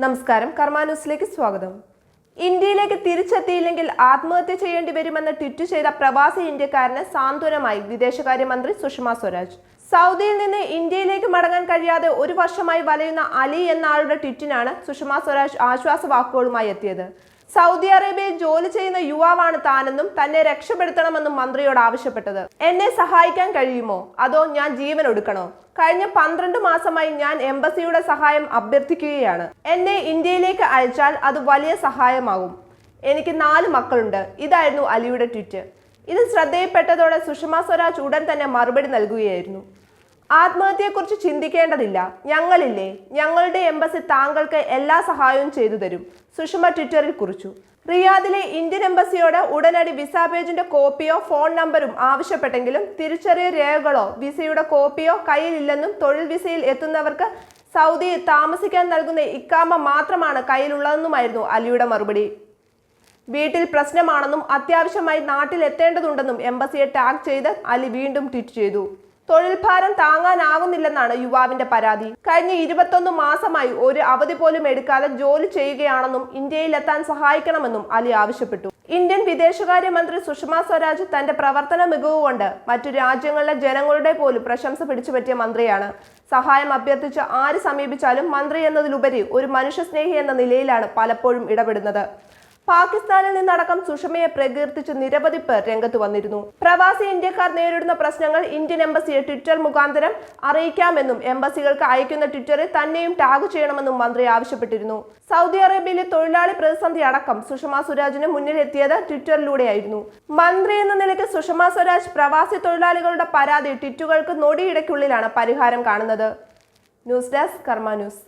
നമസ്കാരം കർമാന്യൂസിലേക്ക് സ്വാഗതം. ഇന്ത്യയിലേക്ക് തിരിച്ചെത്തിയില്ലെങ്കിൽ ആത്മഹത്യ ചെയ്യേണ്ടി വരുമെന്ന് ട്വിറ്റ് ചെയ്ത പ്രവാസി ഇന്ത്യക്കാരന് സാന്ത്വനമായി വിദേശകാര്യമന്ത്രി സുഷമ സ്വരാജ്. സൗദിയിൽ നിന്ന് ഇന്ത്യയിലേക്ക് മടങ്ങാൻ കഴിയാതെ ഒരു വർഷമായി വലയുന്ന അലി എന്ന ആളുടെ ട്വിറ്റിനാണ് സുഷമ സ്വരാജ് ആശ്വാസ വാക്കുകളുമായി എത്തിയത്. സൗദി അറേബ്യയിൽ ജോലി ചെയ്യുന്ന യുവാവാണ് താനെന്നും തന്നെ രക്ഷപ്പെടുത്തണമെന്നും മന്ത്രിയോട് ആവശ്യപ്പെട്ടത്. എന്നെ സഹായിക്കാൻ കഴിയുമോ? അതോ ഞാൻ ജീവൻ ഒടുക്കണോ? കഴിഞ്ഞ പന്ത്രണ്ട് മാസമായി ഞാൻ എംബസിയുടെ സഹായം അഭ്യർത്ഥിക്കുകയാണ്. എന്നെ ഇന്ത്യയിലേക്ക് അയച്ചാൽ അത് വലിയ സഹായമാകും. എനിക്ക് നാല് മക്കളുണ്ട്. ഇതായിരുന്നു അലിയുടെ ട്വിറ്റ്. ഇത് ശ്രദ്ധയിൽപ്പെട്ടതോടെ സുഷമ സ്വരാജ് ഉടൻ തന്നെ മറുപടി നൽകുകയായിരുന്നു. ആത്മഹത്യയെക്കുറിച്ച് ചിന്തിക്കേണ്ടതില്ല. ഞങ്ങളില്ലേ? ഞങ്ങളുടെ എംബസി താങ്കൾക്ക് എല്ലാ സഹായവും ചെയ്തു തരും. സുഷമ ട്വിറ്ററിൽ കുറിച്ചു. റിയാദിലെ ഇന്ത്യൻ എംബസിയോട് ഉടനടി വിസ പേജിന്റെ കോപ്പിയോ ഫോൺ നമ്പറും ആവശ്യപ്പെട്ടെങ്കിലും തിരിച്ചറിയ രേഖകളോ വിസയുടെ കോപ്പിയോ കയ്യിലില്ലെന്നും തൊഴിൽ വിസയിൽ എത്തുന്നവർക്ക് സൗദിയിൽ താമസിക്കാൻ നൽകുന്ന ഇക്കാമ മാത്രമാണ് കയ്യിലുള്ളതെന്നുമായിരുന്നു അലിയുടെ മറുപടി. വീട്ടിൽ പ്രശ്നമാണെന്നും അത്യാവശ്യമായി നാട്ടിൽ എത്തേണ്ടതുണ്ടെന്നും എംബസിയെ ടാഗ് ചെയ്ത് അലി വീണ്ടും ട്വീറ്റ് ചെയ്തു. തൊഴിൽ ഭാരം താങ്ങാനാകുന്നില്ലെന്നാണ് യുവാവിന്റെ പരാതി. കഴിഞ്ഞ ഇരുപത്തൊന്ന് മാസമായി ഒരു അവധി പോലും എടുക്കാതെ ജോലി ചെയ്യുകയാണെന്നും ഇന്ത്യയിലെത്താൻ സഹായിക്കണമെന്നും അലി ആവശ്യപ്പെട്ടു. ഇന്ത്യൻ വിദേശകാര്യമന്ത്രി സുഷമ സ്വരാജ് തന്റെ പ്രവർത്തന മികവ് കൊണ്ട് മറ്റു രാജ്യങ്ങളിലെ ജനങ്ങളുടെ പോലും പ്രശംസ പിടിച്ചുപറ്റിയ മന്ത്രിയാണ്. സഹായം അഭ്യർത്ഥിച്ച് ആര് സമീപിച്ചാലും മന്ത്രി എന്നതിലുപരി ഒരു മനുഷ്യസ്നേഹി എന്ന നിലയിലാണ് പലപ്പോഴും ഇടപെടുന്നത്. പാകിസ്ഥാനിൽ നിന്നടക്കം സുഷമയെ പ്രകീർത്തിച്ച് നിരവധി പേർ രംഗത്ത് വന്നിരുന്നു. പ്രവാസി ഇന്ത്യക്കാർ നേരിടുന്ന പ്രശ്നങ്ങൾ ഇന്ത്യൻ എംബസിയെ ട്വിറ്റർ മുഖാന്തരം അറിയിക്കാമെന്നും എംബസികൾക്ക് അയക്കുന്ന ട്വിറ്ററിൽ തന്നെയും ടാഗ് ചെയ്യണമെന്നും മന്ത്രി ആവശ്യപ്പെട്ടിരുന്നു. സൗദി അറേബ്യയിലെ തൊഴിലാളി പ്രതിസന്ധി അടക്കം സുഷമ സ്വരാജിന് മുന്നിലെത്തിയത് ട്വിറ്ററിലൂടെയായിരുന്നു. മന്ത്രി എന്ന നിലയ്ക്ക് സുഷമ സ്വരാജ് പ്രവാസി തൊഴിലാളികളുടെ പരാതി ട്വിറ്റുകൾക്ക് നൊടിയിടയ്ക്കുള്ളിലാണ് പരിഹാരം കാണുന്നത്. News desk Karma news.